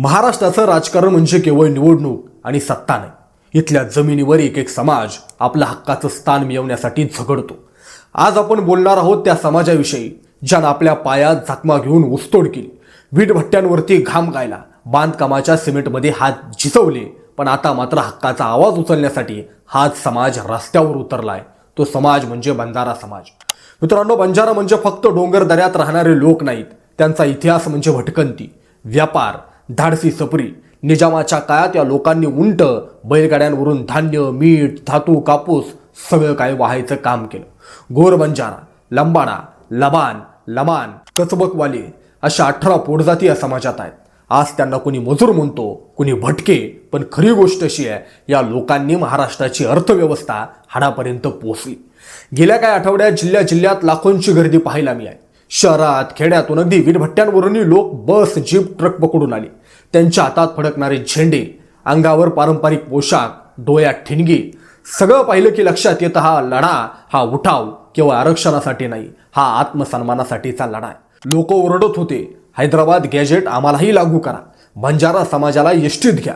महाराष्ट्राचं राजकारण म्हणजे केवळ निवडणूक आणि सत्ता नाही. इथल्या जमिनीवर एक एक समाज आपल्या हक्काचं स्थान मिळवण्यासाठी झगडतो. आज आपण बोलणार आहोत त्या समाजाविषयी ज्यानं आपल्या पायात झकमा घेऊन उसतोड केली. वीटभट्ट्यांवरती घाम गायला बांधकामाच्या सिमेंटमध्ये हात झिजवले पण आता मात्र हक्काचा आवाज उचलण्यासाठी हाच समाज रस्त्यावर उतरलाय. तो समाज म्हणजे बंजारा समाज. मित्रांनो बंजारा म्हणजे फक्त डोंगर दऱ्यात राहणारे लोक नाहीत. त्यांचा इतिहास म्हणजे भटकंती. व्यापार धाडसी सपरी. निजामाच्या काळात या लोकांनी उंट बैलगाड्यांवरून धान्य मीठ धातू कापूस सगळं काय वाहायचं काम केलं. गोरबंजारा लंबाडा लबान लमान कचबकवाले अशा अठरा पोटजाती या समाजात आहेत. आज त्यांना कुणी मजूर म्हणतो कुणी भटके पण खरी गोष्ट अशी आहे या लोकांनी महाराष्ट्राची अर्थव्यवस्था हाडापर्यंत पोचली गेल्या काही आठवड्यात जिल्ह्या जिल्ह्यात लाखोंची गर्दी पाहायला मिळाली. शहरात खेड्यातून अगदी वीटभट्ट्यांवरूनही लोक बस जीप ट्रक पकडून आले. त्यांच्या हातात फडकणारे झेंडे अंगावर पारंपरिक पोशाख डोळ्यात ठिणगी सगळं पाहिलं की लक्षात येतं हा लढा हा उठाव केवळ आरक्षणासाठी नाही हा आत्मसन्मानासाठीचा लढा आहे. लोक ओरडत होते हैदराबाद गॅजेट आम्हालाही लागू करा बंजारा समाजाला यष्टीत घ्या.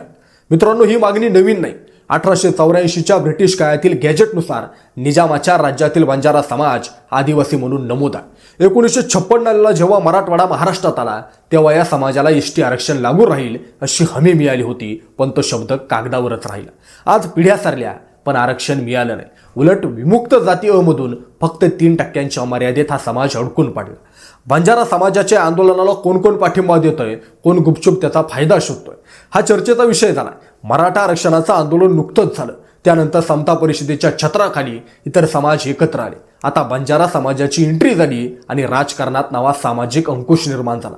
मित्रांनो ही मागणी नवीन नाही. अठराशे चौऱ्याऐंशीच्या ब्रिटिश काळातील गॅजेटनुसार निजामाच्या राज्यातील बंजारा समाज आदिवासी म्हणून नमूद आहे. एकोणीसशे छप्पन्नला जेव्हा मराठवाडा महाराष्ट्रात आला तेव्हा या समाजाला एस टी आरक्षण लागू राहील अशी हमी मिळाली होती पण तो शब्द कागदावरच राहिला. आज पिढ्या सरल्या पण आरक्षण मिळालं नाही. उलट विमुक्त जाती अमधून फक्त तीन टक्क्यांच्या मर्यादेत हा समाज अडकून पडला. बंजारा समाजाच्या आंदोलनाला कोण कोण पाठिंबा देतोय? कोण गुपचूप त्याचा फायदा शोधतोय? हा चर्चेचा विषय झाला. मराठा आरक्षणाचं आंदोलन नुकतंच झालं. त्यानंतर समता परिषदेच्या छत्राखाली इतर समाज एकत्र आले. आता बंजारा समाजाची एंट्री झाली आणि राजकारणात नवा सामाजिक अंकुश निर्माण झाला.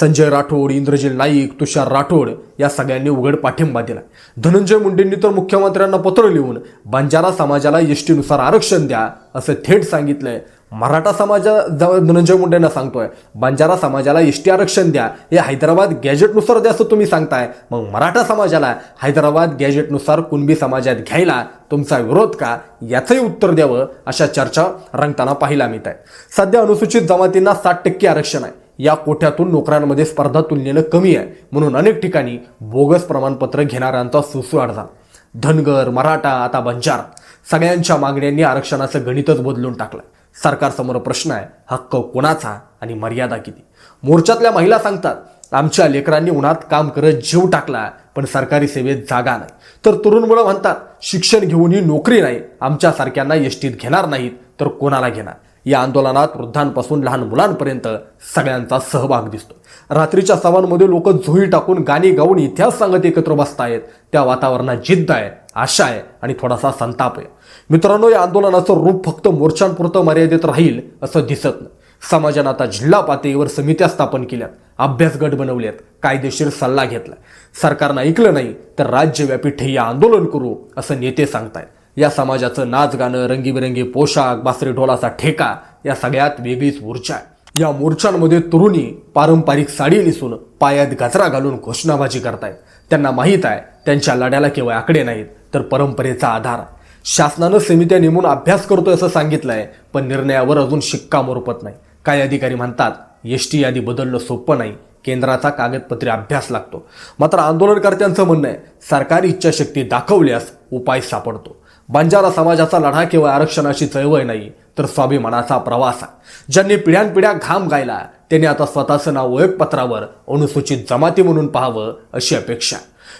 संजय राठोड इंद्रजील नाईक तुषार राठोड या सगळ्यांनी उघड पाठिंबा दिला. धनंजय मुंडेंनी तर मुख्यमंत्र्यांना पत्र लिहून बंजारा समाजाला एसटीनुसार आरक्षण द्या असं थेट सांगितलंय मराठा समाजाजवळ धनंजय मुंडेंना सांगतोय बंजारा समाजाला इष्टी आरक्षण द्या हे हैदराबाद गॅजेटनुसार द्या असं तुम्ही सांगताय मग मराठा समाजाला हैदराबाद गॅजेटनुसार कुणबी समाजात घ्यायला तुमचा विरोध का? याचंही उत्तर द्यावं अशा चर्चा रंगताना पाहायला मिळत आहे. सध्या अनुसूचित जमातींना साठ टक्के आरक्षण आहे. या कोठ्यातून नोकऱ्यांमध्ये स्पर्धा तुलनेनं कमी आहे. म्हणून अनेक ठिकाणी बोगस प्रमाणपत्र घेणाऱ्यांचा सुसवाड झाला. धनगर मराठा आता बंजारा सगळ्यांच्या मागण्यांनी आरक्षणाचं गणितच बदलून टाकलं सरकारसमोर प्रश्न आहे हक्क कोणाचा आणि मर्यादा किती? मोर्चातल्या महिला सांगतात आमच्या लेकरांनी उन्हात काम करत जीव टाकला पण सरकारी सेवेत जागा नाही. तर तरुण मुलं म्हणतात शिक्षण घेऊनही नोकरी नाही आमच्यासारख्यांना एसटीत घेणार नाहीत तर कोणाला घेणार? या आंदोलनात वृद्धांपासून लहान मुलांपर्यंत सगळ्यांचा सहभाग दिसतो. रात्रीच्या सभांमध्ये लोक झोळी टाकून गाणी गाऊन इतिहास सांगत एकत्र बसतायत. त्या वातावरणात जिद्द आहे आशा आहे आणि थोडासा संताप आहे. मित्रांनो या आंदोलनाचं रूप फक्त मोर्चांपुरतं मर्यादित राहील असं दिसत नाही. समाजानं आता जिल्हा पातळीवर समित्या स्थापन केल्यात अभ्यास गट बनवलेत कायदेशीर सल्ला घेतला सरकारनं ऐकलं नाही तर राज्यव्यापी ठेय्या आंदोलन करू असं नेते सांगतायत. या समाजाचं नाच गाणं रंगीबेरंगी पोशाख बासरी ढोलाचा ठेका या सगळ्यात वेगळीच मोर्चा आहे. या मोर्चांमध्ये तरुणी पारंपरिक साडी नेसून पायात गजरा घालून घोषणाबाजी करतायत. त्यांना माहीत आहे त्यांच्या लढ्याला केवळ आकडे नाहीत तर परंपरेचा आधार शासनानं समित्या नेमून अभ्यास करतोय असं सांगितलंय पण निर्णयावर अजून शिक्का मोरपत नाही. काही अधिकारी म्हणतात एस टी यादी बदलणं सोपं नाही केंद्राचा कागदपत्रे अभ्यास लागतो. मात्र आंदोलनकर्त्यांचं म्हणणं आहे सरकारी इच्छाशक्ती दाखवल्यास उपाय सापडतो. बंजारा समाजाचा लढा केवळ आरक्षणाची चळवळ नाही तर स्वाभिमानाचा प्रवास आहे. ज्यांनी पिढ्यानपिढ्या घाम गायला त्यांनी आता स्वतःचं नाव ओळखपत्रावर अनुसूचित जमाती म्हणून पाहावं अशी अपेक्षा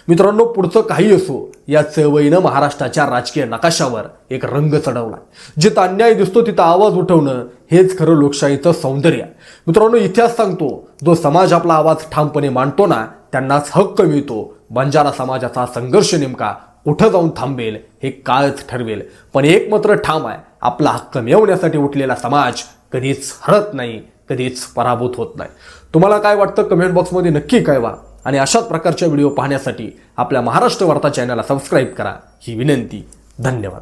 मित्रांनो पुढचं काही असो या चळवळीनं महाराष्ट्राच्या राजकीय नकाशावर एक रंग चढवला जिथं अन्याय दिसतो तिथं आवाज उठवणं हेच खरं लोकशाहीचं सौंदर्य मित्रांनो इतिहास सांगतो जो समाज आपला आवाज ठामपणे मांडतो ना त्यांनाच हक्क मिळतो. बंजारा समाजाचा संघर्ष नेमका कुठं जाऊन थांबेल हे काळच ठरवेल. पण एक मात्र ठाम आहे आपला हक्क मिळवण्यासाठी उठलेला समाज कधीच हरत नाही कधीच पराभूत होत नाही. तुम्हाला काय वाटतं? कमेंट बॉक्समध्ये नक्की कळवा. आणि अशाच प्रकारच्या व्हिडिओ पाहण्यासाठी आपल्या महाराष्ट्र वार्ता चॅनलला सबस्क्राईब करा. ही विनंती. धन्यवाद.